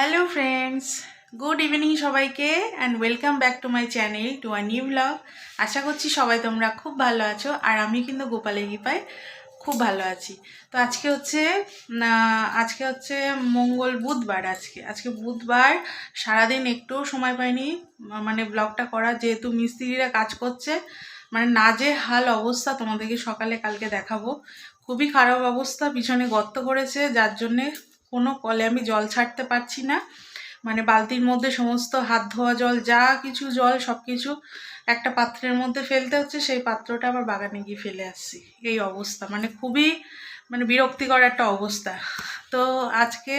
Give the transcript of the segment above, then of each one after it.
Hello friends good evening সবাইকে and welcome back to my channel to a new blog আশা করছি সবাই তোমরা খুব ভালো আছো, আর আমি কিন্তু গোপালের কৃপায় খুব ভালো আছি। তো আজকে হচ্ছে না আজকে হচ্ছে মঙ্গল বুধবার আজকে। আজকে বুধবার সারাদিন একটুও সময় পাইনি মানে ব্লগটা করা যেহেতু মিস্ত্রিরা কাজ করছে মানে নাজে হাল অবস্থা তোমাদেরকে সকালে কালকে দেখাবো। খুবই খারাপ অবস্থা, পিছনে গর্ত করেছে, যার জন্যে কোনো কলে আমি জল ছাড়তে পারছি না। মানে বালতির মধ্যে সমস্ত হাত ধোয়া জল, যা কিছু জল সব কিছু একটা পাত্রের মধ্যে ফেলতে হচ্ছে, সেই পাত্রটা আবার বাগানে গিয়ে ফেলে আসছি। এই অবস্থা। মানে খুবই মানে বিরক্তিকর একটা অবস্থা। তো আজকে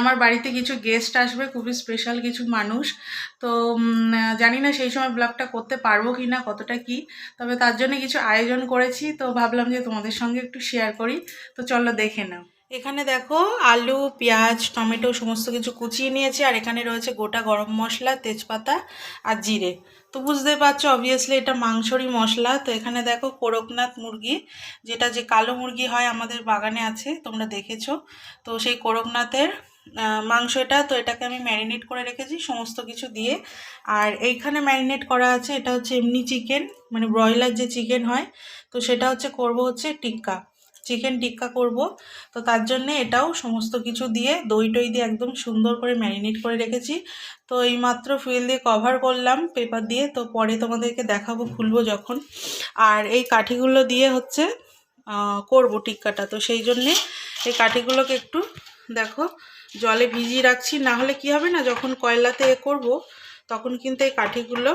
আমার বাড়িতে কিছু গেস্ট আসবে, খুবই স্পেশাল কিছু মানুষ। তো জানি না সেই সময় ব্লগটা করতে পারব কি না কতটা কি। তবে তার জন্য কিছু আয়োজন করেছি। তো ভাবলাম যে তোমাদের সঙ্গে একটু শেয়ার করি। তো চলো দেখে নাও। এখানে দেখো আলু, পেঁয়াজ, টমেটো সমস্ত কিছু কুচিয়ে নিয়েছি, আর এখানে রয়েছে গোটা গরম মশলা, তেজপাতা আর জিরে। তো বুঝতে পারছ অবভিয়াসলি এটা মাংসরই মশলা। তো এখানে দেখো কোরকনাথ মুরগি, যেটা যে কালো মুরগি হয় আমাদের বাগানে আছে, তোমরা দেখেছ। তো সেই কোরকনাথের মাংস এটা, তো এটাকে আমি ম্যারিনেট করে রেখেছি সমস্ত কিছু দিয়ে। আর এইখানে ম্যারিনেট করা আছে, এটা হচ্ছে এমনি চিকেন মানে ব্রয়লার যে চিকেন হয়, তো সেটা হচ্ছে করব হচ্ছে টিক্কা। চিকেন টিক্কা করব। তো তার জন্য এটাও সমস্ত কিছু দিয়ে দই টই দিয়ে একদম সুন্দর করে ম্যারিনেট করে রেখেছি। তো এইমাত্র ফুয়েল দিয়ে কভার করলাম পেপার দিয়ে, তো পরে তোমাদেরকে দেখাবো খুলবো যখন। আর এই কাঠিগুলো দিয়ে হচ্ছে করব টিক্কাটা। তো সেই জন্যে এই কাঠিগুলোকে একটু দেখো, জলে ভিজিয়ে রাখছি। না হলে কি হবে না, যখন কয়লাতে এ করব, তখন কিন্তু এই কাঠিগুলো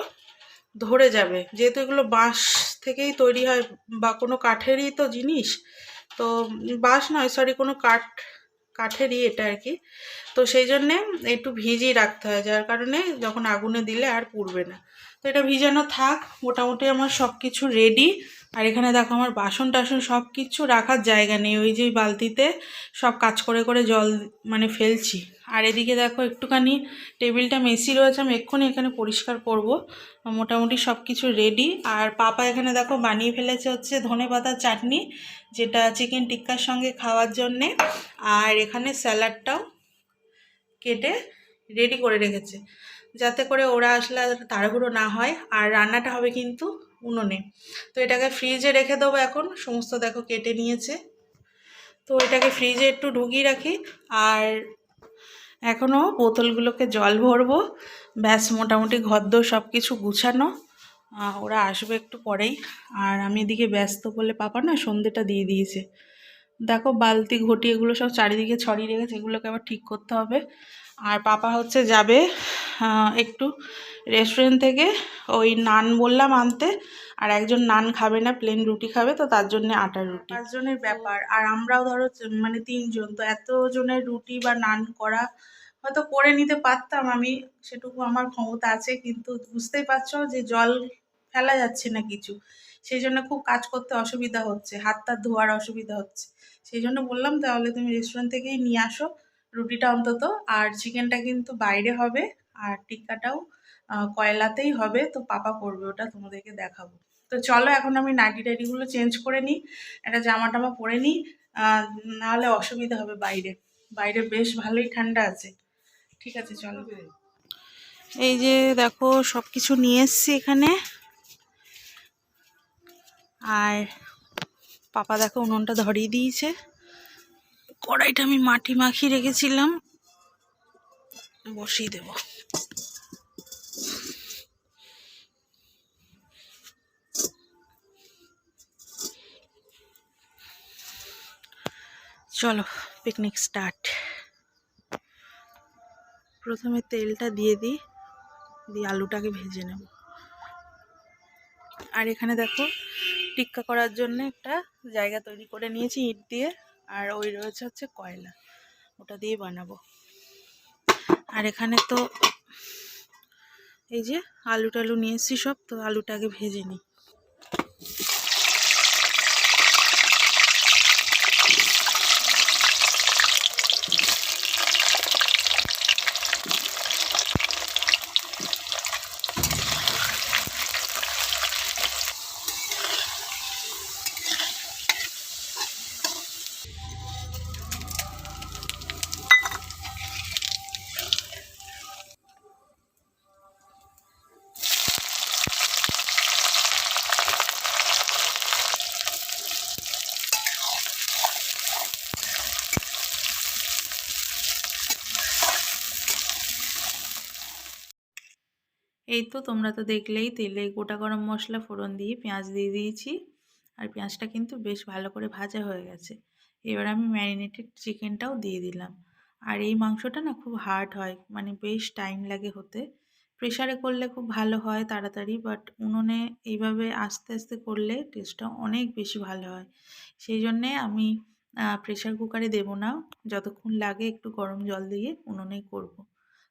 ধরে যাবে। যেহেতু এগুলো বাঁশ থেকেই তৈরি হয়, বা কোনো কাঠেরই তো জিনিস তো বাঁশ নয় সরি কোনো কাঠ, কাঠেরই এটা আর কি। তো সেই জন্যে একটু ভিজিয়ে রাখতে হয়, যার কারণে যখন আগুনে দিলে আর পুড়বে না। তো এটা ভিজানো থাক, মোটামুটি আমার সব কিছু রেডি আর এখানে দেখো আমার বাসন টাসন সব কিছু রাখার জায়গা নেই, ওই যে বালতিতে সব কাজ করে করে জল মানে ফেলছি। আর এদিকে দেখো একটুখানি টেবিলটা মেসি রয়েছে, আমি এক্ষুনি এখানে পরিষ্কার করব। মোটামুটি সব কিছু রেডি আর পাপা এখানে দেখো বানিয়ে ফেলেছে হচ্ছে ধনে পাতার চাটনি, যেটা চিকেন টিক্কার সঙ্গে খাওয়ার জন্যে। আর এখানে স্যালাডটাও কেটে রেডি করে রেখেছে, যাতে করে ওরা আসলে তাড়াহুড়ো না হয়। আর রান্নাটা হবে কিন্তু উনুনে। তো এটাকে ফ্রিজে রেখে দেবো এখন। সমস্ত দেখো কেটে নিয়েছে। তো এটাকে ফ্রিজে একটু ঢুকিয়ে রাখি। আর এখনও বোতলগুলোকে জল ভরবো। ব্যাস, মোটামুটি ঘরদোর সব কিছু গুছানো ওরা আসবে একটু পরেই। আর আমি এদিকে ব্যস্ত বলে পাপা না সন্ধেটা দিয়ে দিয়েছে। দেখো বালতি, ঘটি এগুলো সব চারিদিকে ছড়িয়ে রেখেছে, এগুলোকে আবার ঠিক করতে হবে। আর পাপা হচ্ছে যাবে একটু রেস্টুরেন্ট থেকে। ওই নান বললাম আনতে, আর একজন নান খাবে না প্লেন রুটি খাবে, তো তার জন্য আটার রুটি। পাঁচজনের ব্যাপার, আর আমরাও ধরো মানে তিনজন, তো এতজনের রুটি বা নান করা হয়তো করে নিতে পারতাম আমি, সেটুকু আমার ক্ষমতা আছে, কিন্তু বুঝতেই পারছ যে জল ফেলা যাচ্ছে না কিছু। সেই জন্য খুব কাজ করতে অসুবিধা হচ্ছে হাত তাত ধোয়ার অসুবিধা হচ্ছে। সেই জন্য বললাম, তাহলে তুমি রেস্টুরেন্ট থেকেই নিয়ে আসো রুটিটা অন্তত। আর চিকেনটা কিন্তু বাইরে হবে, আর টিক্কাটাও কয়লাতেই হবে, তো পাপা করবে ওটা, তোমাদেরকে দেখাবো। তো চলো এখন আমি নাইটি টাইটিগুলো চেঞ্জ করে নিই, একটা জামা টামা পরে নিই নাহলে অসুবিধা হবে বাইরে। বাইরে বেশ ভালোই ঠান্ডা আছে। ঠিক আছে, চলো। এই যে দেখো সব কিছু নিয়ে এসছি এখানে। আর পাপা দেখো উনুনটা ধরিয়ে দিয়েছে। কড়াইটা আমি মাটি মাখিয়ে রেখেছিলাম। বসিয়ে দেব। চলো পিকনিক স্টার্ট প্রথমে তেলটা দিয়ে দিই, দিয়ে আলুটাকে ভেজে নেব। আর এখানে দেখো টিক্কা করার জন্য একটা জায়গা তৈরি করে নিয়েছি ইট দিয়ে। আর ওই রয়েছে হচ্ছে কয়লা। ওটা দিয়ে বানাবো। আর এখানে তো এই যে আলু টালু নিয়ে এসেছি সব, তো আলুটাকে ভেজে নিই। এই তো তোমরা তো দেখলেই তেলে গোটা গরম মশলা ফোড়ন দিয়ে পেঁয়াজ দিয়ে দিয়েছি। আর পেঁয়াজটা কিন্তু বেশ ভালো করে ভাজা হয়ে গেছে। এবার আমি ম্যারিনেটেড চিকেনটাও দিয়ে দিলাম। আর এই মাংসটা না খুব হার্ড হয় মানে বেশ টাইম লাগে হতে। প্রেশারে করলে খুব ভালো হয় তাড়াতাড়ি, বাট উনুনে এইভাবে আস্তে আস্তে করলে টেস্টটা অনেক বেশি ভালো হয়। সেই জন্যে আমি প্রেশার কুকারে দেবো না। যতক্ষণ লাগে একটু গরম জল দিয়ে উনুনেই করব।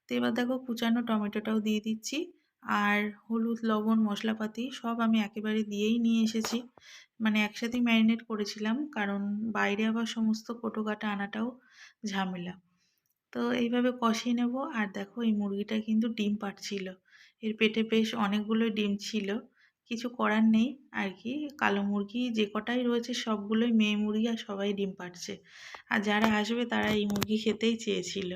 তো এবার দেখো কুচানো টমেটোটাও দিয়ে দিচ্ছি। আর হলুদ, লবণ, মশলাপাতি সব আমি একেবারে দিয়েই নিয়ে এসেছি। মানে একসাথেই ম্যারিনেট করেছিলাম, কারণ বাইরে আবার সমস্ত কোটো কাটা আনাটাও ঝামেলা। তো এইভাবে কষিয়ে নেব, আর দেখো এই মুরগিটা কিন্তু ডিম পাড়ছিল। এর পেটে বেশ অনেকগুলো ডিম ছিল, কিছু করার নেই, আর কি কালো মুরগি যে কটাই রয়েছে সবগুলোই মেয়ে মুরগি আর সবাই ডিম পাড়ছে। আর যারা আসবে তারা এই মুরগি খেতেই চেয়েছিল।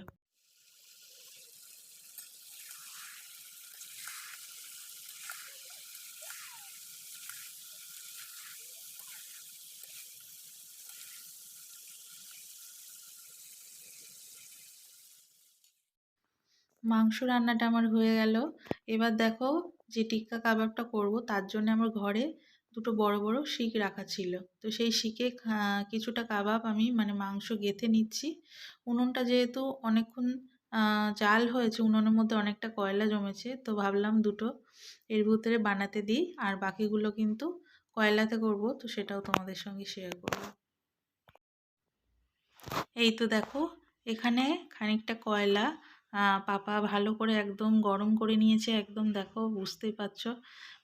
মাংস রান্নাটা আমার হয়ে গেল। এবার দেখো যে টিক্কা কাবাবটা করব, তার জন্য আমার ঘরে দুটো বড় বড় শিক রাখা ছিল। তো সেই শিকে কিছুটা কাবাব আমি মানে মাংস গেথে নিচ্ছি। উনুনটা যেহেতু অনেকক্ষণ জাল হয়েছে, উনুনের মধ্যে অনেকটা কয়লা জমেছে, তো ভাবলাম দুটো এর ভিতরে বানাতে দিই। আর বাকিগুলো কিন্তু কয়লাতে করব, তো সেটাও তোমাদের সঙ্গে শেয়ার করব। এই তো দেখো, এখানে খানিকটা কয়লা পাপা ভালো করে একদম গরম করে নিয়েছে, একদম দেখো বুঝতেই পারছ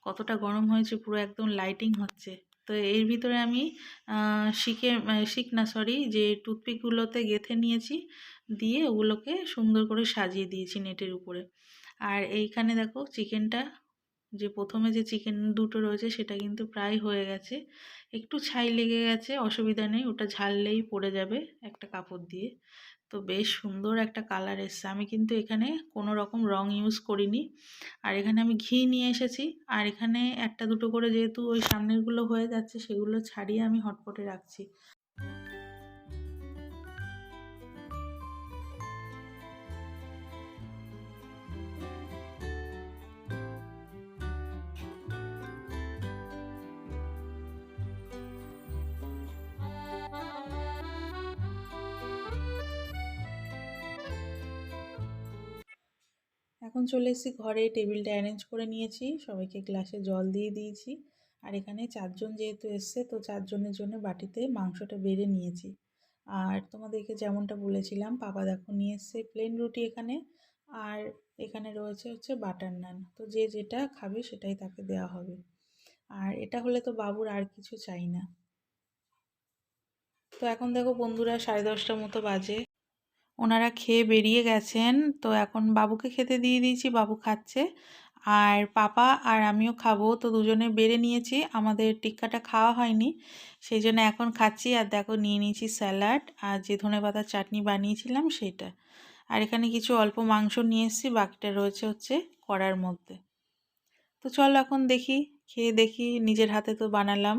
কতটা গরম হয়েছে, পুরো একদম লাইটিং হচ্ছে। তো এর ভিতরে আমি শিখে শিখ না সরি যে টুথপিকগুলোতে গেথে নিয়েছি, দিয়ে ওগুলোকে সুন্দর করে সাজিয়ে দিয়েছি নেটের উপরে। আর এইখানে দেখো চিকেনটা, যে প্রথমে যে চিকেন দুটো রয়েছে সেটা কিন্তু প্রায় হয়ে গেছে। একটু ছাই লেগে গেছে, অসুবিধা নেই, ওটা ঝাললেই পড়ে যাবে একটা কাপড় দিয়ে। তো বেশ সুন্দর একটা কালার এসছে। আমি কিন্তু এখানে কোনো রকম রং ইউজ করিনি। আর এখানে আমি ঘি নিয়ে এসেছি। আর এখানে একটা দুটো করে যেহেতু ওই সামনেরগুলো হয়ে যাচ্ছে, সেগুলো ছাড়িয়ে আমি হটপটে রাখছি। এখন চলে এসেছি ঘরে, টেবিলটা অ্যারেঞ্জ করে নিয়েছি, সবাইকে গ্লাসে জল দিয়ে দিয়েছি। আর এখানে চারজন যেহেতু এসছে, তো চারজনের জন্য বাটিতে মাংসটা বেড়ে নিয়েছি। আর তোমাদেরকে যেমনটা বলেছিলাম, পাপা দেখো নিয়ে এসছে প্লেন রুটি এখানে। আর এখানে রয়েছে হচ্ছে বাটার নান তো যে যেটা খাবে সেটাই তাকে দেওয়া হবে। আর এটা হলে তো বাবুর আর কিছু চাই না। তো এখন দেখো বন্ধুরা, সাড়ে দশটার মতো বাজে। ওনারা খেয়ে বেরিয়ে গেছেন। তো এখন বাবুকে খেতে দিয়ে দিয়েছি, বাবু খাচ্ছে। আর পাপা আর আমিও খাব। তো দুজনে বেড়ে নিয়েছি। আমাদের টিক্কাটা খাওয়া হয়নি। সেই জন্য এখন খাচ্ছি। আর দেখো, নিয়ে নিয়েছি স্যালাড। আর যে ধনে পাতার চাটনি বানিয়েছিলাম সেটা। আর এখানে কিছু অল্প মাংস নিয়ে এসেছি। বাকিটা রয়েছে হচ্ছে কড়ার মধ্যে। তো চলো এখন দেখি। খেয়ে দেখি। নিজের হাতে তো বানালাম।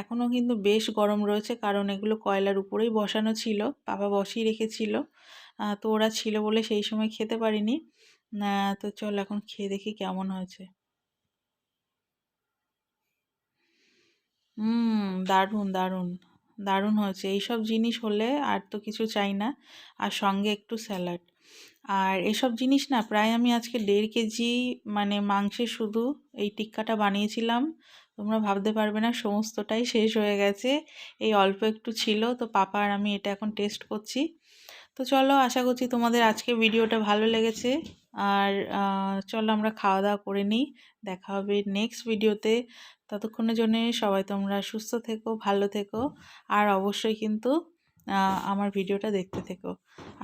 এখনও কিন্তু বেশ গরম রয়েছে, কারণ এগুলো কয়লার উপরেই বসানো ছিল, বাবা বসিয়ে রেখেছিল। তো ওরা ছিল বলে সেই সময় খেতে পারিনি। তো চল এখন খেয়ে দেখি কেমন হয়েছে। হুম দারুণ দারুণ দারুণ হয়েছে। এইসব জিনিস হলে আর তো কিছু চাই না, আর সঙ্গে একটু স্যালাড। আর এসব জিনিস না, প্রায় আমি আজকে দেড় কেজি মানে মাংসে শুধু এই টিক্কাটা বানিয়েছিলাম। তোমরা ভাবতে পারবে না, সমস্তটাই শেষ হয়ে গেছে। এই অল্প একটু ছিল, তো পাপা আর আমি এটা এখন টেস্ট করছি। তো চলো, আশা করছি তোমাদের আজকে ভিডিওটা ভালো লেগেছে। আর চলো আমরা খাওয়া দাওয়া করে নিই। দেখা হবে নেক্সট ভিডিওতে। ততক্ষণের জন্যে সবাই তোমরা সুস্থ থেকো, ভালো থেকো। আর অবশ্যই কিন্তু আমার ভিডিওটা দেখতে থেকো।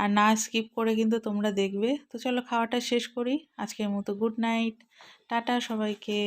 আর না স্কিপ করে কিন্তু তোমরা দেখবে। তো চলো, খাওয়াটা শেষ করি। আজকের মতো গুড নাইট টাটা সবাইকে।